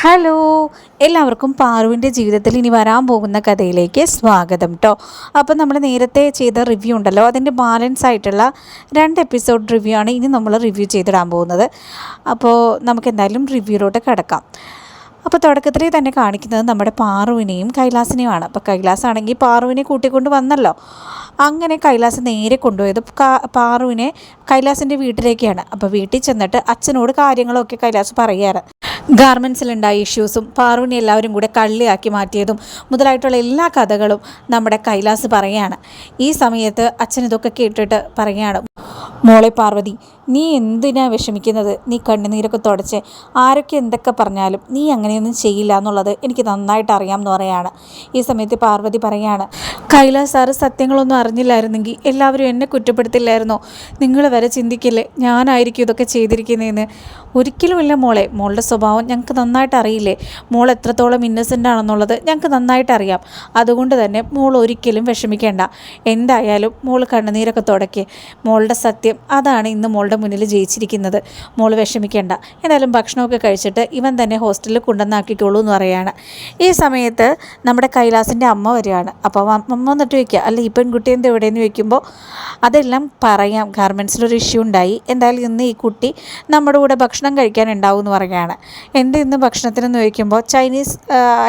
Hello എല്ലാവർക്കും പാറുവിന്റെ ജീവിതത്തിൽ ഇനി വരാൻ പോകുന്ന കഥയിലേക്ക് സ്വാഗതം കേട്ടോ അപ്പോൾ നമ്മൾ നേരത്തെ ചെയ്ത റിവ്യൂ ഉണ്ടല്ലോ അതിന്റെ ബാലൻസ് ആയിട്ടുള്ള രണ്ട് എപ്പിസോഡ് റിവ്യൂ ആണ് ഇനി നമ്മൾ റിവ്യൂ ചെയ്തിടാൻ പോകുന്നത്. അപ്പോൾ നമുക്ക് എന്തായാലും റിവ്യൂയിലോട്ട് കിടക്കാം. അപ്പോൾ തുടക്കത്തിൽ തന്നെ കാണിക്കുന്നത് നമ്മുടെ പാറുവിനെയും കൈലാസിനെയുമാണ്. അപ്പോൾ കൈലാസ് ആണെങ്കിൽ പാറുവിനെ കൂട്ടിക്കൊണ്ട് വന്നല്ലോ. അങ്ങനെ കൈലാസ് നേരെ കൊണ്ടുപോയത് പാറുവിനെ കൈലാസിന്റെ വീട്ടിലേക്കാണ്. അപ്പോൾ വീട്ടിൽ ചെന്നിട്ട് അച്ഛനോട് കാര്യങ്ങളൊക്കെ കൈലാസ് പറയുകയാണ് ഗാർമെൻസിലുണ്ടായ ഇഷ്യൂസും പാറുവിനെ എല്ലാവരും കൂടെ കള്ളിയാക്കി മാറ്റിയതും മുതലായിട്ടുള്ള എല്ലാ കഥകളും നമ്മുടെ കൈലാസ് പറയുകയാണ്. ഈ സമയത്ത് അച്ഛൻ ഇതൊക്കെ കേട്ടിട്ട് പറയുകയാണ്. മോളെ പാർവതി നീ എന്തിനാ വിഷമിക്കുന്നത്? നീ കണ്ണുനീരൊക്കെ തുടച്ച്. ആരൊക്കെ എന്തൊക്കെ പറഞ്ഞാലും നീ അങ്ങനെയൊന്നും ചെയ്യില്ല എന്നുള്ളത് എനിക്ക് നന്നായിട്ട് അറിയാം എന്ന് പറയാണ്. ഈ സമയത്ത് പാർവതി പറയാണ് കൈലാസ് സാറ് സത്യങ്ങളൊന്നും അറിഞ്ഞില്ലായിരുന്നെങ്കിൽ എല്ലാവരും എന്നെ കുറ്റപ്പെടുത്തില്ലായിരുന്നോ? നിങ്ങൾ വരെ ചിന്തിക്കില്ലേ ഞാനായിരിക്കും ഇതൊക്കെ ചെയ്തിരിക്കുന്നതെന്ന് ഒരിക്കലുമില്ല മോളെ. മോളുടെ സ്വഭാവം ഞങ്ങൾക്ക് നന്നായിട്ട് അറിയില്ലേ? മോൾ എത്രത്തോളം ഇന്നസെന്റ് ആണെന്നുള്ളത് ഞങ്ങൾക്ക് നന്നായിട്ട് അറിയാം. അതുകൊണ്ട് തന്നെ മോൾ ഒരിക്കലും വിഷമിക്കേണ്ട. എന്തായാലും മോൾ കണ്ണുനീരൊക്കെ തുടക്കി. മോളുടെ സത്യം അതാണ് ഇന്ന് മോളുടെ മുന്നിൽ ജയിച്ചിരിക്കുന്നത്. മോൾ വിഷമിക്കേണ്ട. എന്നാലും ഭക്ഷണമൊക്കെ കഴിച്ചിട്ട് ഇവൻ തന്നെ ഹോസ്റ്റലിൽ കൊണ്ടുവന്നാക്കിക്കോളൂ എന്ന് പറയുകയാണ് ഈ സമയത്ത് നമ്മുടെ കൈലാസിന്റെ അമ്മ വരികയാണ്. അപ്പോൾ അമ്മ വന്നിട്ട് ചോദിക്കുക അല്ല ഈ പെൺകുട്ടി എന്ത് എവിടെയെന്ന് ചോദിക്കുമ്പോൾ അതെല്ലാം പറയാം. ഗാർമെൻസിലൊരു ഇഷ്യൂ ഉണ്ടായി. എന്തായാലും ഇന്ന് ഈ കുട്ടി നമ്മുടെ കൂടെ ഭക്ഷണം കഴിക്കാൻ ഉണ്ടാവും എന്ന് പറയുകയാണ് എന്ത് ഇന്ന് ഭക്ഷണത്തിനെന്ന് ചോദിക്കുമ്പോൾ ചൈനീസ്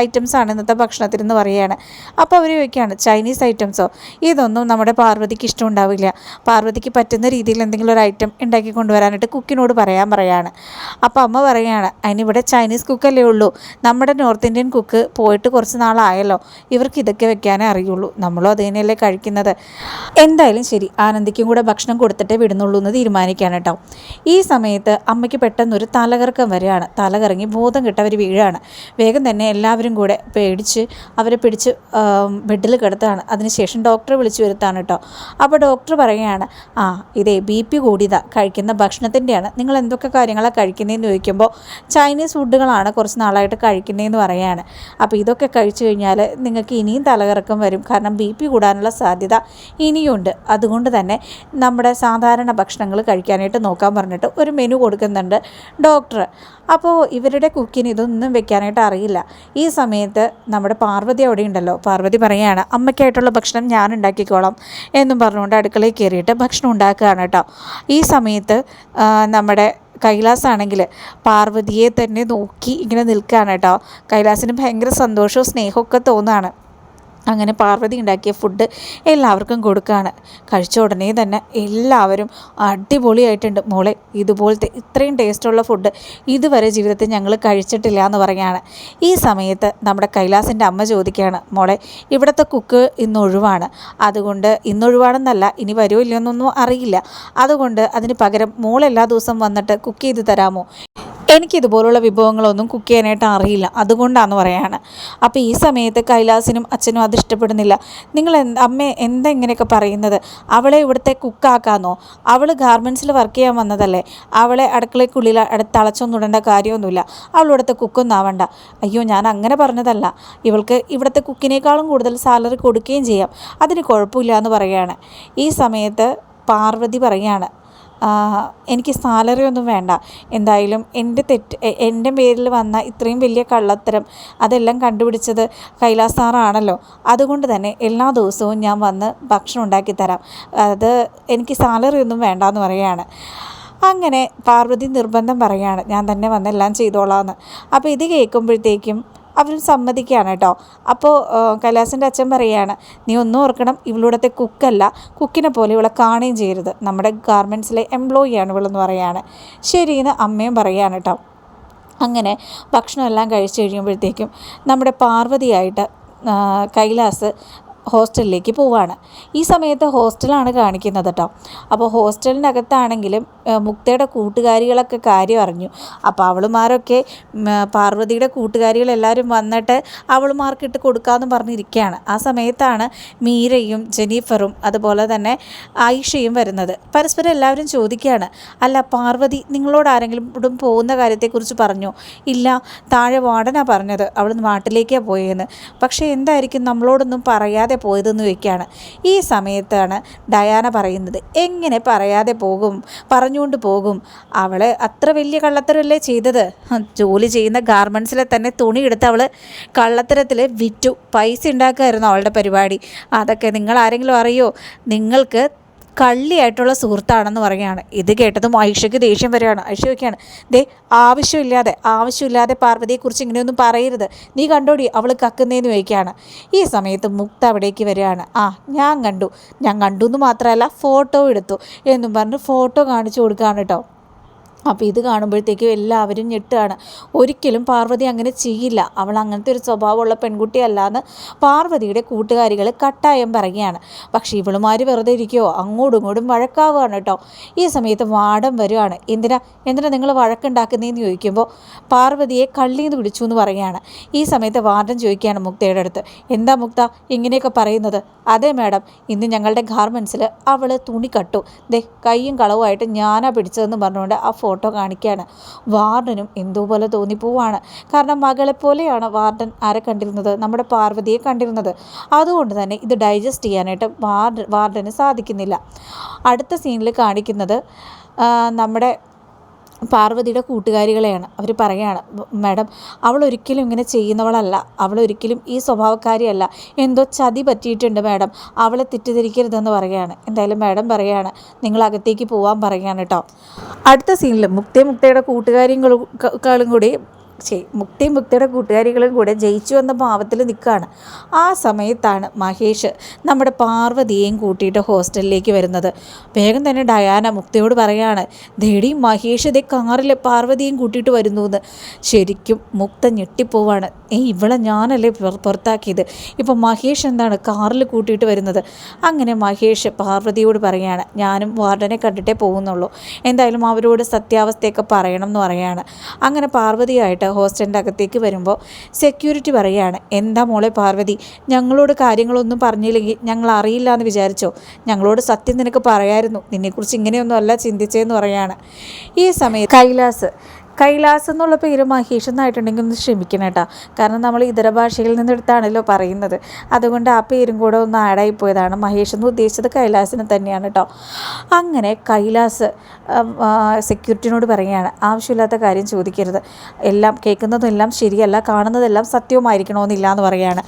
ഐറ്റംസ് ആണ് ഇന്നത്തെ ഭക്ഷണത്തിനെന്ന് പറയുകയാണ് അപ്പോൾ അവർ ചോദിക്കുകയാണ് ചൈനീസ് ഐറ്റംസോ ഇതൊന്നും നമ്മുടെ പാർവതിക്ക് ഇഷ്ടമുണ്ടാവില്ല പാർവതിക്ക് പറ്റുന്ന രീതിയിൽ എന്തെങ്കിലും ഒരു ഐറ്റം കൊണ്ടുവരാനായിട്ട് കുക്കിനോട് പറയാൻ പറയാണ്. അപ്പോൾ അമ്മ പറയുകയാണ് അതിനിവിടെ ചൈനീസ് കുക്കല്ലേ ഉള്ളൂ. നമ്മുടെ നോർത്ത് ഇന്ത്യൻ കുക്ക് പോയിട്ട് കുറച്ച് നാളായല്ലോ. ഇവർക്ക് ഇതൊക്കെ വെക്കാനേ അറിയുള്ളൂ. നമ്മളും അത് തന്നെയല്ലേ കഴിക്കുന്നത്. എന്തായാലും ശരി ആനന്ദിക്കും കൂടെ ഭക്ഷണം കൊടുത്തിട്ടേ വിടുന്നുള്ളൂ എന്ന് തീരുമാനിക്കുകയാണ് കേട്ടോ. ഈ സമയത്ത് അമ്മയ്ക്ക് പെട്ടെന്നൊരു തലകറക്കം വരികയാണ്. തലകറങ്ങി ബോധം കിട്ടവർ വീഴാണ്. വേഗം തന്നെ എല്ലാവരും കൂടെ പേടിച്ച് അവരെ പിടിച്ച് ബെഡിൽ കിടത്താണ് അതിനുശേഷം ഡോക്ടറെ വിളിച്ചു വരുത്താണ് കേട്ടോ. അപ്പോൾ ഡോക്ടർ പറയുകയാണ് ആ ഇതേ ബി പി കൂടിയതാ കഴിക്കുന്ന ഭക്ഷണത്തിന്റെയാണ്. നിങ്ങൾ എന്തൊക്കെ കാര്യങ്ങളാണ് കഴിക്കുന്നതെന്ന് ചോദിക്കുമ്പോൾ ചൈനീസ് ഫുഡുകളാണ് കുറച്ച് നാളായിട്ട് കഴിക്കുന്നതെന്ന് പറയുകയാണ്. അപ്പോൾ ഇതൊക്കെ കഴിച്ചു കഴിഞ്ഞാൽ നിങ്ങൾക്ക് ഇനിയും തലകറക്കം വരും. കാരണം ബി പി കൂടാനുള്ള സാധ്യത ഇനിയുണ്ട്. അതുകൊണ്ട് തന്നെ നമ്മുടെ സാധാരണ ഭക്ഷണങ്ങൾ കഴിക്കാനായിട്ട് നോക്കാൻ പറഞ്ഞിട്ട് ഒരു മെനു കൊടുക്കുന്നുണ്ട് ഡോക്ടർ. അപ്പോൾ ഇവരുടെ കുക്കിന് ഇതൊന്നും വെക്കാനായിട്ട് അറിയില്ല. ഈ സമയത്ത് നമ്മുടെ പാർവതി അവിടെ ഉണ്ടല്ലോ. പാർവതി പറയുകയാണ് അമ്മയ്ക്കായിട്ടുള്ള ഭക്ഷണം ഞാൻ ഉണ്ടാക്കിക്കോളാം എന്നും പറഞ്ഞുകൊണ്ട് അടുക്കളയിൽ കയറിയിട്ട് ഭക്ഷണം ഉണ്ടാക്കുകയാണ് കേട്ടോ. ഈ സമയത്ത് ആ, നമ്മുടെ കൈലാസാണെങ്കിൽ പാർവതിയെ തന്നെ നോക്കി ഇങ്ങനെ നിൽക്കുകയാണ് കേട്ടോ. കൈലാസിന് ഭയങ്കര സന്തോഷവും സ്നേഹമൊക്കെ തോന്നുകയാണ്. അങ്ങനെ പാർവതി ഉണ്ടാക്കിയ ഫുഡ് എല്ലാവർക്കും കൊടുക്കുകയാണ് കഴിച്ച ഉടനെ തന്നെ എല്ലാവരും അടിപൊളിയായിട്ടുണ്ട്. മോളെ ഇതുപോലത്തെ ഇത്രയും ടേസ്റ്റുള്ള ഫുഡ് ഇതുവരെ ജീവിതത്തിൽ ഞങ്ങൾ കഴിച്ചിട്ടില്ല എന്ന് പറയുകയാണ്. ഈ സമയത്ത് നമ്മുടെ കൈലാസിന്റെ അമ്മ ചോദിക്കുകയാണ് മോളെ ഇവിടുത്തെ കുക്ക് ഇന്ന് ഒഴിവാണ്. അതുകൊണ്ട് ഇന്ന് ഒഴിവാണെന്നല്ല ഇനി വരുമോ ഇല്ലയോ എന്നൊന്നും അറിയില്ല. അതുകൊണ്ട് അതിന് പകരം മോൾ എല്ലാ ദിവസവും വന്നിട്ട് കുക്ക് ചെയ്ത് തരാമോ? എനിക്കിതുപോലുള്ള വിഭവങ്ങളൊന്നും കുക്ക് ചെയ്യാനായിട്ട് അറിയില്ല. അതുകൊണ്ടാന്ന് പറയാണ്. അപ്പോൾ ഈ സമയത്ത് കൈലാസിനും അച്ഛനും അത് ഇഷ്ടപ്പെടുന്നില്ല. നിങ്ങൾ അമ്മ എന്താ ഇങ്ങനെയൊക്കെ പറയുന്നത്? അവളെ ഇവിടുത്തെ കുക്കാക്കാന്നോ അവൾ ഗാർമെന്റ്സിൽ വർക്ക് ചെയ്യാൻ വന്നതല്ലേ? അവളെ അടുക്കളയ്ക്കുള്ളിൽ തളച്ചൊന്നും ഇടേണ്ട കാര്യമൊന്നുമില്ല. അവൾ ഇവിടുത്തെ കുക്കൊന്നും ആവണ്ട. അയ്യോ ഞാൻ അങ്ങനെ പറഞ്ഞതല്ല. ഇവൾക്ക് ഇവിടുത്തെ കുക്കിനേക്കാളും കൂടുതൽ സാലറി കൊടുക്കുകയും ചെയ്യാം. അതിന് കുഴപ്പമില്ല എന്ന് പറയുകയാണ് ഈ സമയത്ത് പാർവതി പറയാണ് ആ, എനിക്ക് സാലറി ഒന്നും വേണ്ട. എന്തായാലും എന്റെ തെറ്റ് എന്റെ പേരിൽ വന്ന ഇത്രയും വലിയ കള്ളത്തരം അതെല്ലാം കണ്ടുപിടിച്ചത് കൈലാസ് സാറാണല്ലോ. അതുകൊണ്ട് തന്നെ എല്ലാ ദിവസവും ഞാൻ വന്ന് ഭക്ഷണം ഉണ്ടാക്കി തരാം. അത് എനിക്ക് സാലറി ഒന്നും വേണ്ട എന്ന് പറയുകയാണ്. അങ്ങനെ പാർവതി നിർബന്ധം പറയുകയാണ്. ഞാൻ തന്നെ വന്നെല്ലാം ചെയ്തോളാമെന്ന് അപ്പോൾ ഇത് കേൾക്കുമ്പോഴത്തേക്കും അവരും സമ്മതിക്കുകയാണ് കേട്ടോ. അപ്പോൾ കൈലാസിന്റെ അച്ഛൻ പറയുകയാണ് നീ ഒന്നും ഓർക്കണം ഇവളുടത്തെ കുക്കല്ല. കുക്കിനെ പോലെ ഇവളെ കാണുകയും ചെയ്യരുത്. നമ്മുടെ ഗാർമെന്റ്സിലെ എംപ്ലോയിയാണ് ഇവളെന്ന് പറയാണ് ശരിയെന്ന് അമ്മയും പറയുകയാണ് കേട്ടോ. അങ്ങനെ ഭക്ഷണമെല്ലാം കഴിച്ച് കഴിയുമ്പോഴത്തേക്കും നമ്മുടെ പാർവതിയായിട്ട് കൈലാസ് ഹോസ്റ്റലിലേക്ക് പോവാണ്. ഈ സമയത്ത് ഹോസ്റ്റലാണ് കാണിക്കുന്നത് കേട്ടോ അപ്പോൾ ഹോസ്റ്റലിനകത്താണെങ്കിലും മുക്തയുടെ കൂട്ടുകാരികളൊക്കെ കാര്യം അറിഞ്ഞു. അപ്പോൾ അവളുമാരൊക്കെ പാർവതിയുടെ കൂട്ടുകാരികളെല്ലാവരും വന്നിട്ട് അവളുമാർക്കിട്ട് കൊടുക്കാമെന്ന് പറഞ്ഞിരിക്കുകയാണ് ആ സമയത്താണ് മീരയും ജെനീഫറും അതുപോലെ തന്നെ ആയിഷയും വരുന്നത്. പരസ്പരം എല്ലാവരും ചോദിക്കുകയാണ് അല്ല പാർവതി നിങ്ങളോട് ആരെങ്കിലും പോകുന്ന കാര്യത്തെക്കുറിച്ച് പറഞ്ഞു? ഇല്ല താഴെ വാർഡനാണ് പറഞ്ഞത്. അവൾ നാട്ടിലേക്കാണ് പോയെന്ന്. പക്ഷേ എന്തായിരിക്കും നമ്മളോടൊന്നും പറയാതെ പോയതെന്ന് ചോദിക്കുകയാണ് ഈ സമയത്താണ് ഡയാന പറയുന്നത് എങ്ങനെ പറയാതെ പോകും? പറഞ്ഞുകൊണ്ട് പോകും? അവൾ അത്ര വലിയ കള്ളത്തരമല്ലേ ചെയ്തത്? ജോലി ചെയ്യുന്ന ഗാർമെൻസിലെ തന്നെ തുണി എടുത്ത് അവൾ കള്ളത്തരത്തിൽ വിറ്റു. പൈസ ഉണ്ടാക്കുമായിരുന്നു അവളുടെ പരിപാടി. അതൊക്കെ നിങ്ങൾ ആരെങ്കിലും അറിയോ? നിങ്ങൾക്ക് കള്ളിയായിട്ടുള്ള സുഹൃത്താണെന്ന് പറയുകയാണ്. ഇത് കേട്ടതും ഐഷയ്ക്ക് ദേഷ്യം വരികയാണ്. ഐഷ വയ്ക്കുകയാണ് ദേ ആവശ്യമില്ലാതെ ആവശ്യമില്ലാതെ പാർവതിയെക്കുറിച്ച് ഇങ്ങനെയൊന്നും പറയരുത്. നീ കണ്ടോടി അവൾ കക്കുന്നതെന്ന് ചോദിക്കുകയാണ്. ഈ സമയത്ത് മുക്ത അവിടേക്ക് വരികയാണ്. ആ ഞാൻ കണ്ടു. ഞാൻ കണ്ടു എന്ന് മാത്രമല്ല ഫോട്ടോ എടുത്തു എന്നും പറഞ്ഞ് ഫോട്ടോ കാണിച്ചു കൊടുക്കുകയാണ് കേട്ടോ. അപ്പോൾ ഇത് കാണുമ്പോഴത്തേക്കും എല്ലാവരും ഞെട്ടുകയാണ്. ഒരിക്കലും പാർവതി അങ്ങനെ ചെയ്യില്ല. അവൾ അങ്ങനത്തെ ഒരു സ്വഭാവമുള്ള പെൺകുട്ടിയല്ല എന്ന് പാർവതിയുടെ കൂട്ടുകാരികൾ കട്ടായം പറയുകയാണ്. പക്ഷേ ഇവളുമാർ വെറുതെ ഇരിക്കുമോ അങ്ങോട്ടും ഇങ്ങോട്ടും വഴക്കാവുകയാണ് കേട്ടോ. ഈ സമയത്ത് വാടം വരുവാണ്. എന്തിനാ? എന്തിനാ നിങ്ങൾ വഴക്കുണ്ടാക്കുന്നതെന്ന് ചോദിക്കുമ്പോൾ പാർവതിയെ കള്ളിന്ന് പിടിച്ചു എന്ന് പറയുകയാണ്. ഈ സമയത്ത് വാർഡൻ ചോദിക്കുകയാണ് മുക്തയുടെ അടുത്ത്. എന്താ മുക്ത? ഇങ്ങനെയൊക്കെ പറയുന്നത്? അതെ മാഡം. ഇന്ന് ഞങ്ങളുടെ ഗാർമെൻസിൽ അവൾ തുണി കട്ടു. ദേ കൈയും കളവുമായിട്ട് ഞാനാ പിടിച്ചതെന്ന് പറഞ്ഞുകൊണ്ട് ആ ഫോട്ടോ കാണിക്കുകയാണ് വാർഡനും എന്തോ പോലെ തോന്നിപ്പോവാണ്. കാരണം മകളെ പോലെയാണ് വാർഡൻ ആരെ കണ്ടിരുന്നത് നമ്മുടെ പാർവതിയെ കണ്ടിരുന്നത്. അതുകൊണ്ട് തന്നെ ഇത് ഡൈജസ്റ്റ് ചെയ്യാനായിട്ട് വാർഡ് വാർഡന് സാധിക്കുന്നില്ല. അടുത്ത സീനിൽ കാണിക്കുന്നത് നമ്മുടെ പാർവതിയുടെ കൂട്ടുകാരികളെയാണ്. അവർ പറയുകയാണ് മാഡം അവൾ ഒരിക്കലും ഇങ്ങനെ ചെയ്യുന്നവളല്ല. അവൾ ഒരിക്കലും ഈ സ്വഭാവക്കാരിയല്ല. എന്തോ ചതി പറ്റിയിട്ടുണ്ട് മാഡം. അവളെ തെറ്റിദ്ധരിക്കരുതെന്ന് പറയുകയാണ് എന്തായാലും മാഡം പറയുകയാണ് നിങ്ങൾ അകത്തേക്ക് പോകാൻ പറയുകയാണ് കേട്ടോ അടുത്ത സീനിൽ മുക്തേ മുക്തയുടെ കൂട്ടുകാരികളും കൂടി മുക്തിയും മുക്തിയുടെ കൂട്ടുകാരികളും കൂടെ ജയിച്ചു എന്ന ഭാവത്തിൽ നിൽക്കുകയാണ്. ആ സമയത്താണ് മഹേഷ് നമ്മുടെ പാർവതിയെയും കൂട്ടിയിട്ട് ഹോസ്റ്റലിലേക്ക് വരുന്നത്. വേഗം തന്നെ ഡയാന മുക്തിയോട് പറയാണ് ദേടി മഹേഷ് ഇതേ കാറിൽ പാർവതിയും കൂട്ടിയിട്ട് വരുന്നു എന്ന് ശരിക്കും മുക്ത ഞെട്ടിപ്പോവാണ്. ഏയ് ഇവളെ ഞാനല്ലേ പുറത്താക്കിയത്? ഇപ്പം മഹേഷ് എന്താണ് കാറിൽ കൂട്ടിയിട്ട് വരുന്നത്? അങ്ങനെ മഹേഷ് പാർവതിയോട് പറയാണ് ഞാനും വാർഡനെ കണ്ടിട്ടേ പോകുന്നുള്ളൂ. എന്തായാലും അവരോട് സത്യാവസ്ഥയൊക്കെ പറയണം എന്ന് പറയാണ്. അങ്ങനെ പാർവതിയായിട്ട് ഹോസ്റ്റലിന്റെ അകത്തേക്ക് വരുമ്പോൾ സെക്യൂരിറ്റി പറയുകയാണ് എന്താ മോളെ പാർവതി ഞങ്ങളോട് കാര്യങ്ങളൊന്നും പറഞ്ഞില്ലെങ്കിൽ ഞങ്ങൾ അറിയില്ല എന്ന് വിചാരിച്ചോ? ഞങ്ങളോട് സത്യം നിനക്ക് പറയായിരുന്നു നിന്നെക്കുറിച്ച് ഇങ്ങനെയൊന്നും അല്ല ചിന്തിച്ചതെന്ന് പറയാണ് ഈ സമയത്ത് കൈലാസ് കൈലാസ് എന്നുള്ള പേര് മഹേഷ് എന്നായിട്ടുണ്ടെങ്കിൽ ഒന്ന് ക്ഷമിക്കണം കേട്ടോ. കാരണം നമ്മൾ ഇതര ഭാഷയിൽ നിന്നെടുത്താണല്ലോ പറയുന്നത്. അതുകൊണ്ട് ആ പേരും കൂടെ ഒന്ന് ആഡായി പോയതാണ് മഹേഷ് എന്ന് ഉദ്ദേശിച്ചത് കൈലാസിനെ തന്നെയാണ് കേട്ടോ. അങ്ങനെ കൈലാസ് സെക്യൂരിറ്റിനോട് പറയുകയാണ് ആവശ്യമില്ലാത്ത കാര്യം ചോദിക്കരുത്. എല്ലാം കേൾക്കുന്നതെല്ലാം ശരിയല്ല കാണുന്നതെല്ലാം സത്യവുമായിരിക്കണമെന്നില്ല എന്ന് പറയുകയാണ്.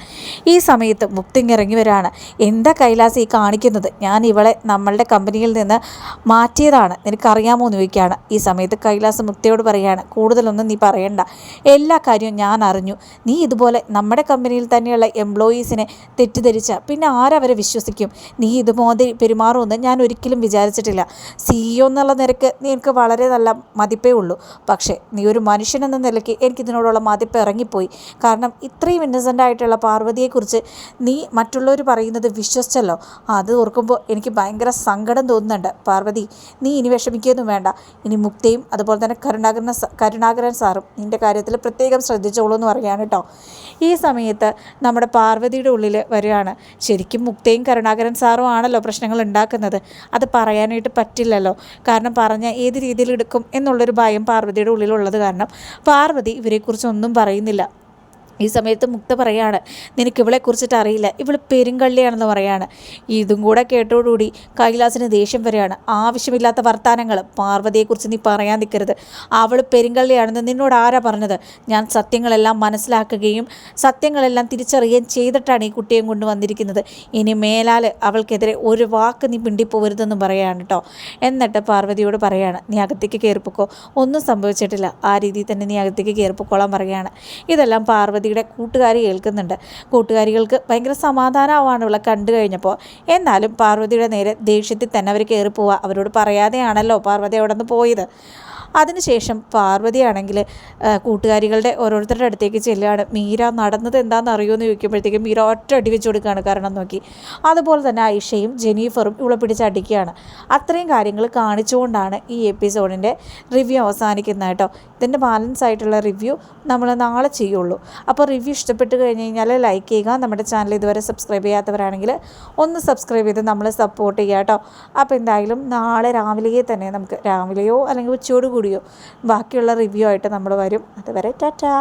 ഈ സമയത്ത് മുക്തിങ് ഇറങ്ങി വരാണ്. എന്താ കൈലാസ് ഈ കാണിക്കുന്നത്? ഞാൻ ഇവളെ നമ്മളുടെ കമ്പനിയിൽ നിന്ന് മാറ്റിയതാണ്. നിനക്കറിയാമോ? എന്ന് ചോദിക്കുകയാണ്. ഈ സമയത്ത് കൈലാസ് മുക്തിയോട് പറയുകയാണ് കൂടുതലൊന്നും നീ പറയണ്ട. എല്ലാ കാര്യവും ഞാൻ അറിഞ്ഞു. നീ ഇതുപോലെ നമ്മുടെ കമ്പനിയിൽ തന്നെയുള്ള എംപ്ലോയീസിനെ തെറ്റിദ്ധരിച്ച പിന്നെ ആരവരെ വിശ്വസിക്കും? നീ ഇതുപോലെ പെരുമാറുമെന്ന് ഞാൻ ഒരിക്കലും വിചാരിച്ചിട്ടില്ല. സിഇഒ എന്നുള്ള നിരക്ക് എനിക്ക് വളരെ നല്ല മതിപ്പേ ഉള്ളൂ. പക്ഷേ നീ ഒരു മനുഷ്യൻ എന്ന നിലയ്ക്ക് എനിക്കിതിനോടുള്ള മതിപ്പ് ഇറങ്ങിപ്പോയി. കാരണം ഇത്രയും ഇന്നസെന്റ് ആയിട്ടുള്ള പാർവതിയെക്കുറിച്ച് നീ മറ്റുള്ളവർ പറയുന്നത് വിശ്വസിച്ചല്ലോ. അത് ഓർക്കുമ്പോൾ എനിക്ക് ഭയങ്കര സങ്കടം തോന്നുന്നുണ്ട്. പാർവതി നീ ഇനി വിഷമിക്കുകയൊന്നും വേണ്ട. ഇനി മുക്തയും അതുപോലെ തന്നെ കരുണാകരന കരുണാകരൻ സാറും നിന്റെ കാര്യത്തിൽ പ്രത്യേകം ശ്രദ്ധിച്ചോളൂ എന്ന് പറയുകയാണ് കേട്ടോ. ഈ സമയത്ത് നമ്മുടെ പാർവതിയുടെ ഉള്ളിൽ വരികയാണ്. ശരിക്കും മുക്തയും കരുണാകരൻ സാറും ആണല്ലോ പ്രശ്നങ്ങൾ ഉണ്ടാക്കുന്നത്. അത് പറയാനായിട്ട് പറ്റില്ലല്ലോ. കാരണം പറഞ്ഞ ഏത് രീതിയിൽ എടുക്കും എന്നുള്ളൊരു ഭയം പാർവതിയുടെ ഉള്ളിലുള്ളത് കാരണം പാർവതി ഇവരെക്കുറിച്ചൊന്നും പറയുന്നില്ല. ഈ സമയത്ത് മുക്ത പറയാണ് നിനക്ക് ഇവളെ കുറിച്ചിട്ട് അറിയില്ല. ഇവൾ പെരുങ്കള്ളിയാണെന്ന് പറയാണ്. ഇതും കൂടെ കേട്ടോടുകൂടി കൈലാസിന് ദേഷ്യം വരികയാണ്. ആവശ്യമില്ലാത്ത വർത്തമാനങ്ങൾ പാർവതിയെക്കുറിച്ച് നീ പറയാൻ നിൽക്കരുത് അവൾ പെരുങ്കള്ളിയാണെന്ന് നിന്നോട് ആരാ പറഞ്ഞത്? ഞാൻ സത്യങ്ങളെല്ലാം മനസ്സിലാക്കുകയും സത്യങ്ങളെല്ലാം തിരിച്ചറിയുകയും ചെയ്തിട്ടാണ് ഈ കുട്ടിയെ കൊണ്ട് വന്നിരിക്കുന്നത്. ഇനി മേലാൽ അവൾക്കെതിരെ ഒരു വാക്ക് നീ പിണ്ടിപ്പോരുതെന്ന് പറയാണ് കേട്ടോ എന്നിട്ട് പാർവതിയോട് പറയാണ് നീ അകത്തേക്ക് കയറിപ്പോക്കോ ഒന്നും സംഭവിച്ചിട്ടില്ല. ആ രീതിയിൽ തന്നെ നീ അകത്തേക്ക് കയറിപ്പോക്കോളാൻ പറയാണ്. ഇതെല്ലാം പാർവതി പാർവതിയുടെ കൂട്ടുകാരി കേൾക്കുന്നുണ്ട്. കൂട്ടുകാരികൾക്ക് ഭയങ്കര സമാധാനമാവാണ് ഇവളെ കണ്ടു കഴിഞ്ഞപ്പോൾ. എന്നാലും പാർവതിയുടെ നേരെ ദേഷ്യത്തിൽ തന്നെ അവർ കയറി പോവുക അവരോട് പറയാതെയാണല്ലോ പാർവതി അവിടെ നിന്ന് പോയത്. അതിനുശേഷം പാർവതിയാണെങ്കിൽ കൂട്ടുകാരികളുടെ ഓരോരുത്തരുടെ അടുത്തേക്ക് ചെല്ലുകയാണ്. മീര നടന്നത് എന്താണെന്ന് അറിയുമെന്ന് ചോദിക്കുമ്പോഴത്തേക്കും മീര ഒറ്റ അടി വെച്ച് കൊടുക്കുകയാണ് കാരണം നോക്കി. അതുപോലെ തന്നെ ഐഷയും ജെനീഫറും ഇവിടെ പിടിച്ചടിക്കുകയാണ് അത്രയും കാര്യങ്ങൾ കാണിച്ചുകൊണ്ടാണ് ഈ എപ്പിസോഡിന്റെ റിവ്യൂ അവസാനിക്കുന്നത് കേട്ടോ. ഇതിന്റെ ബാലൻസ് ആയിട്ടുള്ള റിവ്യൂ നമ്മൾ നാളെ ചെയ്യുള്ളൂ. അപ്പോൾ റിവ്യൂ ഇഷ്ടപ്പെട്ട് കഴിഞ്ഞ് കഴിഞ്ഞാൽ ലൈക്ക് ചെയ്യുക. നമ്മുടെ ചാനൽ ഇതുവരെ സബ്സ്ക്രൈബ് ചെയ്യാത്തവരാണെങ്കിൽ ഒന്ന് സബ്സ്ക്രൈബ് ചെയ്ത് നമ്മളെ സപ്പോർട്ട് ചെയ്യുക കേട്ടോ. അപ്പോൾ എന്തായാലും നാളെ രാവിലെയേ തന്നെ നമുക്ക് രാവിലെയോ അല്ലെങ്കിൽ ഉച്ചയോട് കൂടിയോ. ബാക്കിയുള്ള റിവ്യൂ ആയിട്ട് നമ്മൾ വരും. അതുവരെ ടാറ്റാ.